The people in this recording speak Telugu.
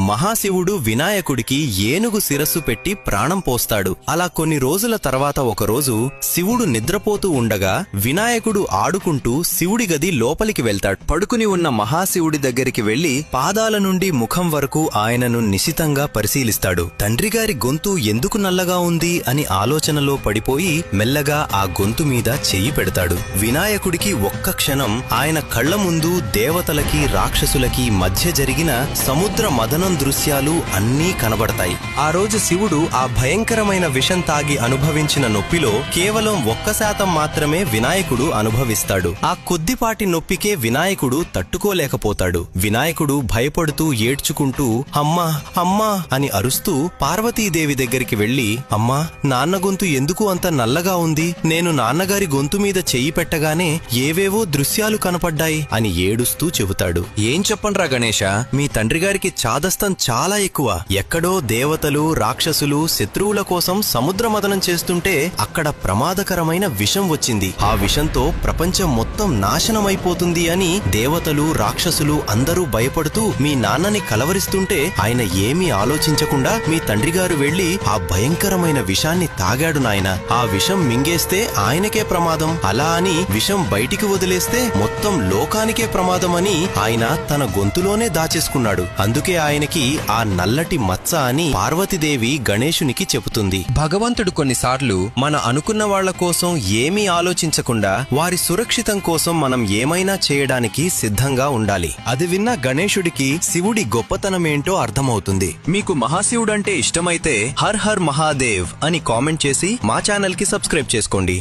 మహాశివుడు వినాయకుడికి ఏనుగు శిరస్సు పెట్టి ప్రాణం పోస్తాడు. అలా కొన్ని రోజుల తర్వాత ఒకరోజు శివుడు నిద్రపోతూ ఉండగా వినాయకుడు ఆడుకుంటూ శివుడి గది లోపలికి వెళ్తాడు. పడుకుని ఉన్న మహాశివుడి దగ్గరికి వెళ్ళి పాదాల నుండి ముఖం వరకు ఆయనను నిశితంగా పరిశీలిస్తాడు. తండ్రిగారి గొంతు ఎందుకు నల్లగా ఉంది అని ఆలోచనలో పడిపోయి మెల్లగా ఆ గొంతు మీద చెయ్యి పెడతాడు. వినాయకుడికి ఒక్క క్షణం ఆయన కళ్ళ ముందు దేవతలకి రాక్షసులకి మధ్య జరిగిన సముద్ర మదనం దృశ్యాలు అన్నీ కనబడతాయి. ఆ రోజు శివుడు ఆ భయంకరమైన విషం తాగి అనుభవించిన నొప్పిలో కేవలం ఒక్క శాతం మాత్రమే వినాయకుడు అనుభవిస్తాడు. ఆ కొద్దిపాటి నొప్పికే వినాయకుడు తట్టుకోలేకపోతాడు. వినాయకుడు భయపడుతూ ఏడ్చుకుంటూ అమ్మా అమ్మా అని అరుస్తూ పార్వతీదేవి దగ్గరికి వెళ్ళి అమ్మా నాన్న గొంతు ఎందుకు అంత నల్లగా ఉంది? నేను నాన్నగారి గొంతు మీద చెయ్యి పెట్టగానే ఏవేవో దృశ్యాలు కనపడ్డాయి అని ఏడుస్తూ చెబుతాడు. ఏం చెప్పండ్రా గణేష? మీ తండ్రి గారికి చాదస్తం చాలా ఎక్కువ. ఎక్కడో దేవతలు రాక్షసులు శత్రువుల కోసం సముద్ర మదనం చేస్తుంటే అక్కడ ప్రమాదకరమైన విషం వచ్చింది. ఆ విషంతో ప్రపంచం మొత్తం నాశనమైపోతుంది అని దేవతలు రాక్షసులు అందరూ భయపడుతూ మీ నాన్నని కలవరిస్తుంటే ఆయన ఏమీ ఆలోచించకుండా మీ తండ్రి గారు వెళ్ళి ఆ భయంకరమైన విషాన్ని తాగాడు నాయన. ఆ విషం మింగేస్తే ఆయనకే ప్రమాదం. అలా అని విషం బయటికి వదిలేస్తే మొత్తం లోకానికే ప్రమాదం అని ఆయన తన గొంతులోనే దాచేసుకున్నాడు. అందుకే ఆయన ఆయనకి ఆ నల్లటి మచ్చ అని పార్వతీదేవి గణేశునికి చెబుతుంది. భగవంతుడు కొన్నిసార్లు మన అనుకున్న వాళ్ళ కోసం ఏమీ ఆలోచించకుండా వారి సురక్షితం కోసం మనం ఏమైనా చేయడానికి సిద్ధంగా ఉండాలి. అది విన్న గణేశుడికి శివుడి గొప్పతనమేంటో అర్థమవుతుంది. మీకు మహాశివుడంటే ఇష్టమైతే హర్ హర్ మహాదేవ్ అని కామెంట్ చేసి మా ఛానల్కి సబ్స్క్రైబ్ చేసుకోండి.